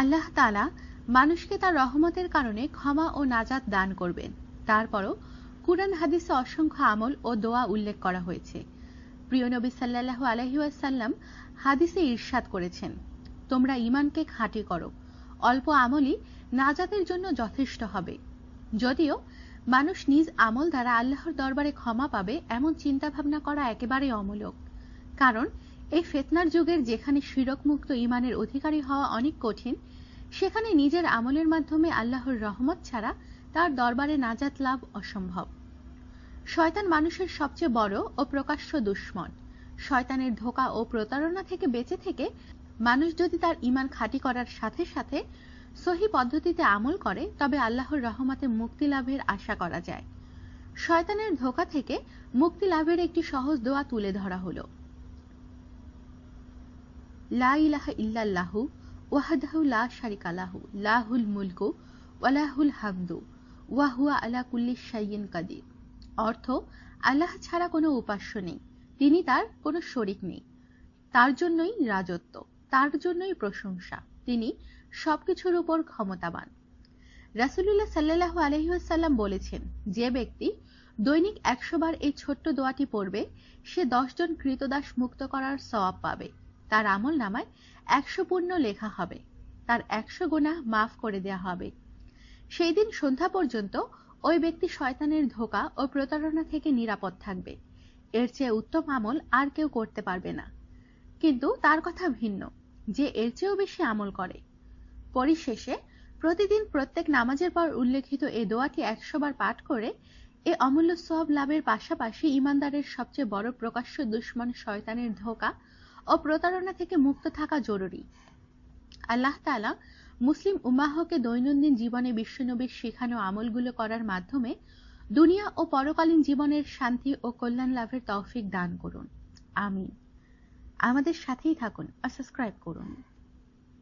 আল্লাহ তালা মানুষকে তার রহমতের কারণে ক্ষমা ও নাজাত দান করবেন। তারপরও কুরআন হাদিসে অসংখ্য আমল ও দোয়া উল্লেখ করা হয়েছে। প্রিয় নবী সাল্লাহ আলহিউসাল্লাম হাদিসে ঈর্ষাদ করেছেন, তোমরা ইমানকে খাঁটি করো, অল্প আমলই নাজাতের জন্য যথেষ্ট হবে। যদিও মানুষ নিজ আমল দ্বারা আল্লাহর দরবারে ক্ষমা পাবে এমন চিন্তা ভাবনা করা একেবারেই অমূলক। কারণ এই ফেতনার যুগের যেখানে শিরকমুক্ত ইমানের অধিকারী হওয়া অনেক কঠিন, সেখানে নিজের আমলের মাধ্যমে আল্লাহর রহমত ছাড়া তার দরবারে নাজাত লাভ অসম্ভব। শয়তান মানুষের সবচেয়ে বড় ও প্রকাশ্য দুশ্মন। শয়তানের ধোকা ও প্রতারণা থেকে বেঁচে থেকে মানুষ যদি তার ইমান খাঁটি করার সাথে সাথে সহি পদ্ধতিতে আমল করে, তবে আল্লাহর রহমতে মুক্তি লাভের আশা করা যায়। শয়তানের ধোকা থেকে মুক্তি লাভের একটি সহজ দোয়া তুলে ধরা হলো। লা ইলাহা ইল্লাল্লাহু লা শারিকা লাহু, লাহুল মুলকু ওয়ালাহুল হামদু ওয়াহুয়া আলা কুল্লি শাইয়িন কাদির। অর্থ, আল্লাহ ছাড়া কোনো উপাস্য নেই, তিনি তার কোনো শরিক নেই। তার জন্যই রাজত্ব, তার জন্যই প্রশংসা, তিনি সবকিছুর উপর ক্ষমতাবান। রাসুলুল্লাহ সাল্লাহ আলহিহাসাল্লাম বলেছেন, যে ব্যক্তি দৈনিক একশো বার এই ছোট্ট দোয়াটি পড়বে, সে দশজন কৃতদাস মুক্ত করার সওয়াব পাবে। তার আমল নামায় একশো পূর্ণ লেখা হবে। তার একশো গুণা মাফ করে দেয়া হবে। সেই দিন সন্ধ্যা পর্যন্ত ওই ব্যক্তি শয়তানের ধোকা ও প্রতারণা থেকে নিরাপদ থাকবে। এর চেয়ে উত্তম আমল আর কেউ করতে পারবে না। কিন্তু তার কথা ভিন্ন, যে এর চেয়েও বেশি আমল করে। পরিশেষে প্রতিদিন প্রত্যেক নামাজের পর উল্লেখিত এ দোয়াটি একশো বার পাঠ করে এ অমূল্য সব লাভের পাশাপাশি ইমানদারের সবচেয়ে বড় প্রকাশ্য দুশ্মন শয়তানের ধোকা ও প্রতারণা থেকে মুক্ত থাকা জরুরি। আল্লাহ তালা মুসলিম উমাহকে দৈনন্দিন জীবনে বিশ্বনবীর শেখানো আমলগুলো করার মাধ্যমে দুনিয়া ও পরকালীন জীবনের শান্তি ও কল্যাণ লাভের তৌফিক দান করুন। আমিন। আমাদের সাথেই থাকুন আর সাবস্ক্রাইব করুন।